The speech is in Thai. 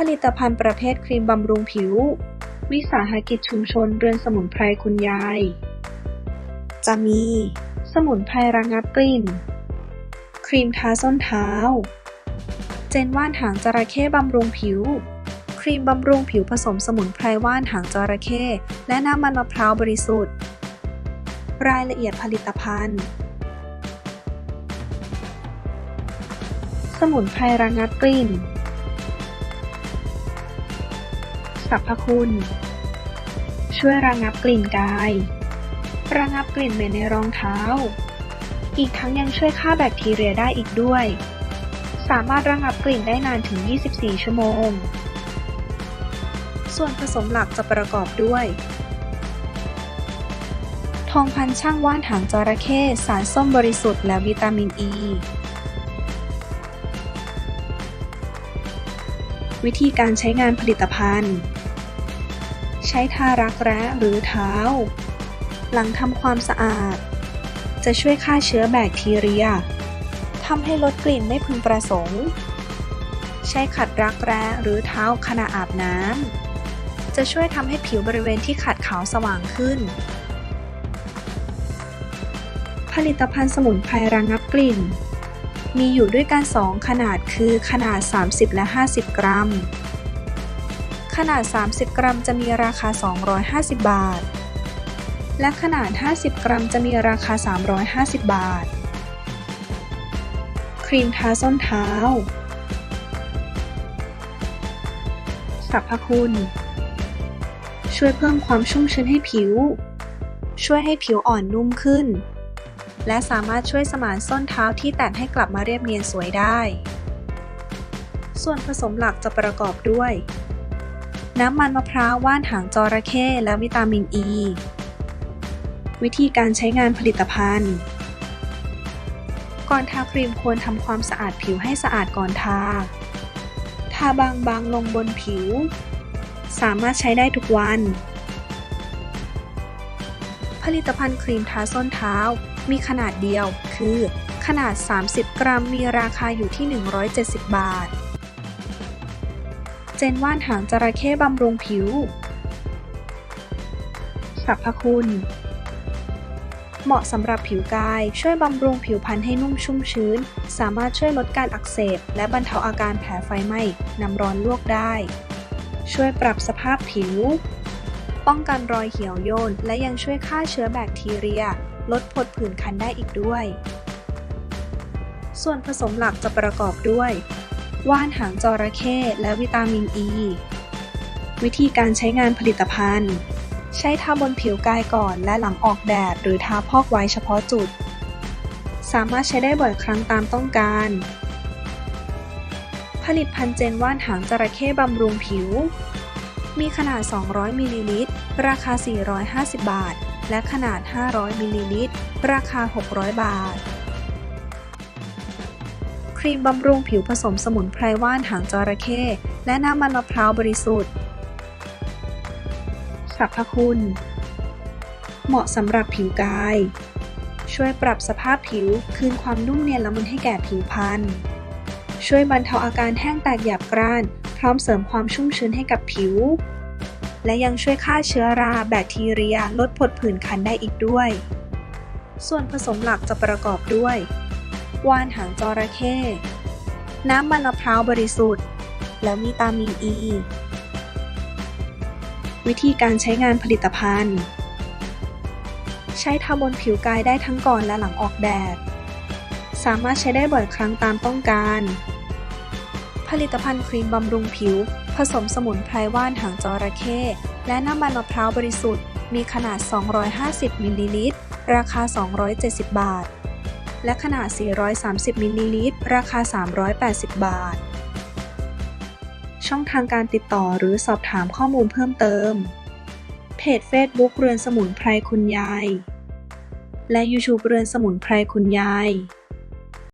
ผลิตภัณฑ์ประเภทครีมบำรุงผิว วิสาหกิจชุมชนเรือนสมุนไพรคุณยาย จะมี สมุนไพรระงับกลิ่น ครีมทาส้นเท้า เจนว่านหางจระเข้บำรุงผิว ครีมบำรุงผิวผสมสมุนไพรว่านหางจระเข้และน้ำมันมะพร้าวบริสุทธิ์ รายละเอียดผลิตภัณฑ์ สมุนไพรระงับกลิ่น สรรพคุณ ช่วยระงับกลิ่นกาย ระงับกลิ่นเหม็นในรองเท้า อีกทั้งยังช่วยฆ่าแบคทีเรียได้อีกด้วย สามารถระงับกลิ่นได้นานถึง 24 ชั่วโมง ส่วนผสมหลักจะประกอบด้วย ทองพันช่างว่านหางจระเข้สารส้มบริสุทธิ์และวิตามินอ e. ี วิธีการใช้งานผลิตภัณฑ์ ใช้ทารักแร้หรือเท้า หลังทำความสะอาด จะช่วยฆ่าเชื้อแบคทีเรียทำให้ลดกลิ่นไม่พึงประสงค์ ใช้ขัดรักแร้หรือเท้าขณะอาบน้ำจะช่วยทำให้ผิวบริเวณที่ขัดขาวสว่างขึ้น ผลิตภัณฑ์สมุนไพรระงับกลิ่น มีอยู่ด้วยกัน 2 ขนาดคือขนาด 30 และ 50 กรัม ขนาด 30 กรัมจะมีราคา 250 บาท และขนาด 50 กรัมจะมีราคา 350 บาท ครีมทาส้นเท้าสรรพคุณ ช่วยเพิ่มความชุ่มชื้นให้ผิว ช่วยให้ผิวอ่อนนุ่มขึ้น และสามารถช่วยสมานส้นเท้าที่แตกให้กลับมาเรียบเนียนสวยได้ ส่วนผสมหลักจะประกอบด้วย น้ำมันมะพร้าวว่านหางจระเข้และวิตามินอ e. ีวิธีการใช้งานผลิตภัณฑ์ ก่อนทาครีมควรทำความสะอาดผิวให้สะอาดก่อนทา ทาบางๆลงบนผิว สามารถใช้ได้ทุกวัน ผลิตภัณฑ์ครีมทาส้นเท้า มีขนาดเดียว คือ ขนาด 30 กรัมมีราคาอยู่ที่ 170 บาท เจนว่านหางจระเข้บำรุงผิวสรรพคุณ เหมาะสำหรับผิวกาย ช่วยบำรุงผิวพรรณให้นุ่มชุ่มชื้น สามารถช่วยลดการอักเสบ และบรรเทาอาการแผลไฟไหม้น้ำร้อนลวกได้ ช่วยปรับสภาพผิว ป้องกันรอยเหี่ยวย่นและยังช่วยฆ่าเชื้อแบคทีเรีย ลดผดผื่นคันได้อีกด้วย ส่วนผสมหลักจะประกอบด้วย ว่านหางจระเข้และวิตามินอ e. ีวิธีการใช้งานผลิตภัณฑ์ ใช้ทาบนผิวกายก่อนและหลังออกแดดหรือทาพอกไว้เฉพาะจุด สามารถใช้ได้บ่อยครั้งตามต้องการ ผลิตภัณฑ์เจนว่านหางจระเข้บำรุงผิว มีขนาด 200 มิลลิลิตร ราคา 450 บาท และขนาด 500 มิลลิลิตร ราคา 600 บาท ครีมบำรุงผิวผสมสมุนไพรว่านหางจระเข้ และน้ำมันมะพร้าวบริสุทธิ์สรรพคุณ เหมาะสำหรับผิวกาย ช่วยปรับสภาพผิวคืนความนุ่มเนียนละมุนให้แก่ผิวพรรณ ช่วยบรรเทาอาการแห้งแตกหยาบกร้าน พร้อมเสริมความชุ่มชื้นให้กับผิว และยังช่วยฆ่าเชื้อราแบคทีเรียลดผดผื่นคันได้อีกด้วย ส่วนผสมหลักจะประกอบด้วยว่านหางจระเข้น้ำมันมะพร้าวบริสุทธิ์ และวิตามินอ e. ีวิธีการใช้งานผลิตภัณฑ์ ใช้ทาบนผิวกายได้ทั้งก่อนและหลังออกแดด สามารถใช้ได้บ่อยครั้งตามต้องการ ลิตภัณฑ์ครีมบำรุงผิว ผสมสมุนไพรว่านหางจระเข้และน้ำมันมะพร้าวบริสุทธิ์ มีขนาด 250 มิลลิลิตร ราคา 270 บาท และขนาด 430 มิลลิลิตร ราคา 380 บาท ช่องทางการติดต่อหรือสอบถามข้อมูลเพิ่มเติม เพจ Facebook เรือนสมุนไพรคุณยาย และ YouTube เรือนสมุนไพรคุณยาย